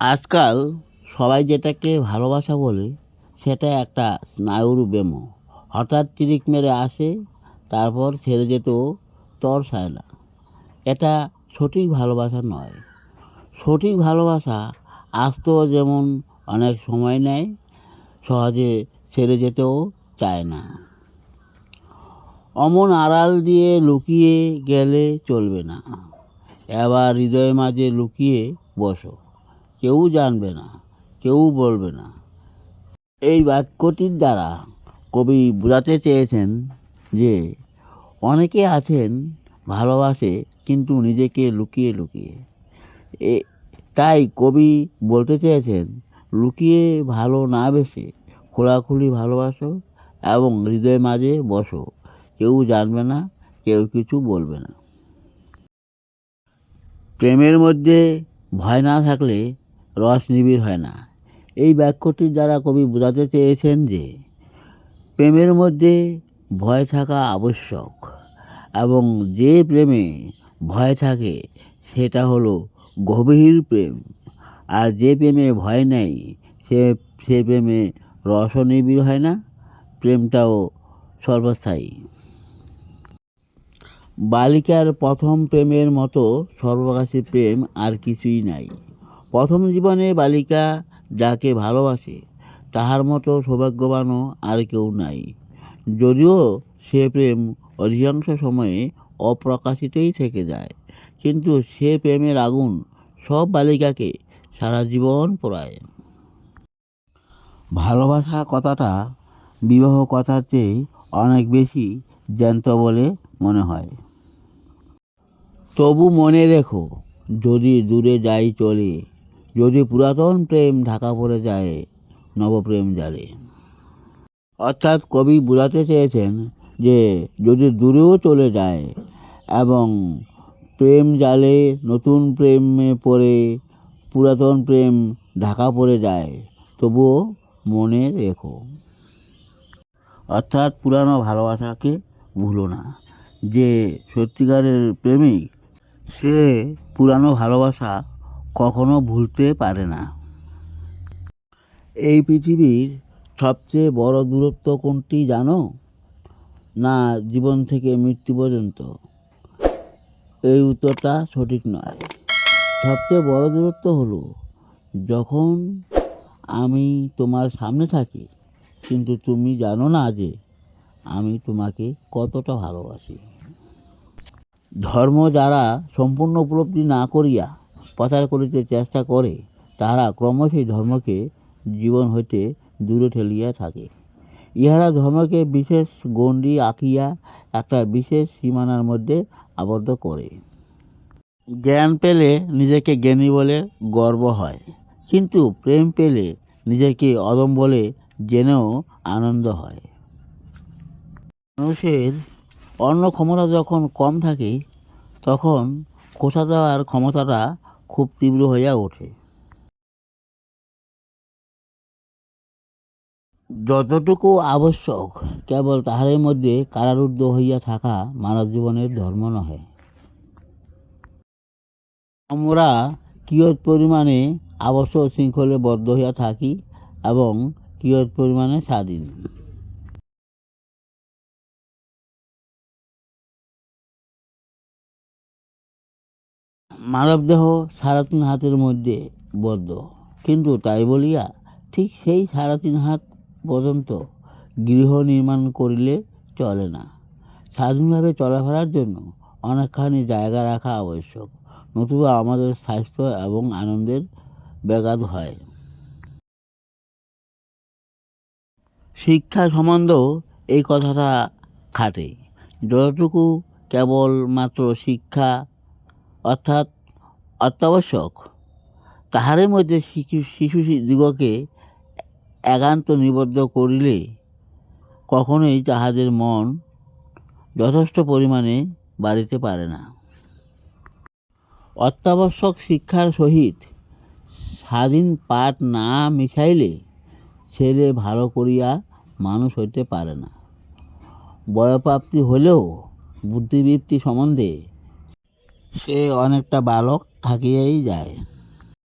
আজকাল সবাই যেটাকে ভালোবাসা বলে, সেটা একটা স্নায়ুর ব্যায়াম হঠাৎ চিরিক মেরে আসে, তারপর ছেড়ে যেতেও তর সায় না এটা সঠিক ভালোবাসা নয়। সঠিক ভালোবাসা আসতেও যেমন অনেক সময় নেয়, সহজে ছেড়ে যেতেও চায় না। অমন আড়াল দিয়ে লুকিয়ে গেলে চলবে না। এবার হৃদয় মাঝে লুকিয়ে বসো। কেউ জানবে না, কেউ বলবে না। এই বাক্যটির দ্বারা কবি বোঝাতে চেয়েছেন যে, অনেকে আছেন ভালোবাসে কিন্তু নিজেকে লুকিয়ে লুকিয়ে। এ, তাই কবি বলতে চেয়েছেন, লুকিয়ে ভালো না বেসে খোলাখুলি ভালোবাসো এবং হৃদয় মাঝে বসো। কেউ জানবে না, কেউ কিছু বলবে না। প্রেমের মধ্যে ভয় না থাকলে রস নিবিড় হয় না। এই বাক্যটির দ্বারা কবি বোঝাতে চেয়েছেন যে, প্রেমের মধ্যে ভয় থাকা আবশ্যক এবং যে প্রেমে ভয় থাকে, সেটা হলো গভীর প্রেম। আর যে প্রেমে ভয় নেই, সে সে প্রেমে রসও নিবিড় হয় না, প্রেমটাও সর্বস্থায়ী। বালিকার প্রথম প্রেমের মতো সর্বকাশী প্রেম আর কিছুই নাই। প্রথম জীবনে বালিকা যাকে ভালোবাসে, তাহার মতো সৌভাগ্যবানও আর কেউ নাই। যদিও সে প্রেম অধিকাংশ সময়ে অপ্রকাশিতই থেকে যায়, কিন্তু সে প্রেমের আগুন সব বালিকাকে সারা জীবন পোড়ায়। ভালোবাসা কথাটা বিবাহ কথার চেয়ে অনেক বেশি জ্যান্ত বলে মনে হয়। তবু মনে রেখো, যদি দূরে যাই চলে যদি পুরাতন প্রেম ঢাকা পড়ে যায়, নবপ্রেম জালে। অর্থাৎ কবি বোঝাতে চেয়েছেন যে, যদি দূরেও চলে যায় এবং প্রেম জালে নতুন প্রেমে পড়ে, পুরাতন প্রেম ঢাকা পড়ে যায়, তবুও মনে রেখো। অর্থাৎ পুরানো ভালোবাসাকে ভুলো না। যে সত্যিকারের প্রেমিক, সে পুরানো ভালোবাসা কখনো ভুলতে পারে না। এই পৃথিবীর সবচেয়ে বড় দূরত্ব কোনটি জানো? না, জীবন থেকে মৃত্যু পর্যন্ত। এই উত্তরটা সঠিক নয়। সবচেয়ে বড় দূরত্ব হলো যখন আমি তোমার সামনে থাকি, কিন্তু তুমি জানো না যে আমি তোমাকে কতটা ভালোবাসি। ধর্ম যারা সম্পূর্ণ উপলব্ধি না করিয়া প্রচার করিতে চেষ্টা করে, তারা ক্রমশই ধর্মকে জীবন হইতে দূরে ঠেলিয়া থাকে। ইহারা ধর্মকে বিশেষ গণ্ডি আঁকিয়া একটা বিশেষ সীমানার মধ্যে আবদ্ধ করে। জ্ঞান পেলে নিজেকে জ্ঞানী বলে গর্ব হয়, কিন্তু প্রেম পেলে নিজেকে অদম বলে জেনেও আনন্দ হয়। মানুষের অন্য ক্ষমতা যখন কম থাকে, তখন খোঁচা দেওয়ার ক্ষমতাটা খুব তীব্র হইয়া ওঠে। যতটুকু আবশ্যক, কেবল তাহারের মধ্যে কারারুদ্ধ হইয়া থাকা মানব জীবনের ধর্ম নহে। আমরা কিয়ৎ পরিমাণে আবশ্যক শৃঙ্খলে বদ্ধ হইয়া থাকি এবং কিয়ৎ পরিমাণে স্বাধীন। মানবদেহ সাড়ে তিন হাতের মধ্যে বদ্ধ। কিন্তু তাই বলিয়া ঠিক সেই সাড়ে তিন হাত পর্যন্ত গৃহ নির্মাণ করিলে চলে না। স্বাধীনভাবে চলাফেরার জন্য অনেকখানি জায়গা রাখা আবশ্যক, নতুবা আমাদের স্বাস্থ্য এবং আনন্দের ব্যাঘাত হয়। শিক্ষা সম্বন্ধেও এই কথাটা খাটে। যতটুকু কেবলমাত্র শিক্ষা অর্থাৎ অত্যাবশ্যক। তাহারের মধ্যে শিশু শিশু দিগকে একান্ত নিবদ্ধ করিলে কখনোই তাহাদের মন যথেষ্ট পরিমাণে বাড়িতে পারে না। অত্যাবশ্যক শিক্ষার সহিত স্বাধীন পাঠ না মিশাইলে ছেলে ভালো করিয়া মানুষ হইতে পারে না। বয়প্রাপ্তি হলেও বুদ্ধিবৃত্তি সম্বন্ধে সে অনেকটা বালক থাকিয়াই যায়।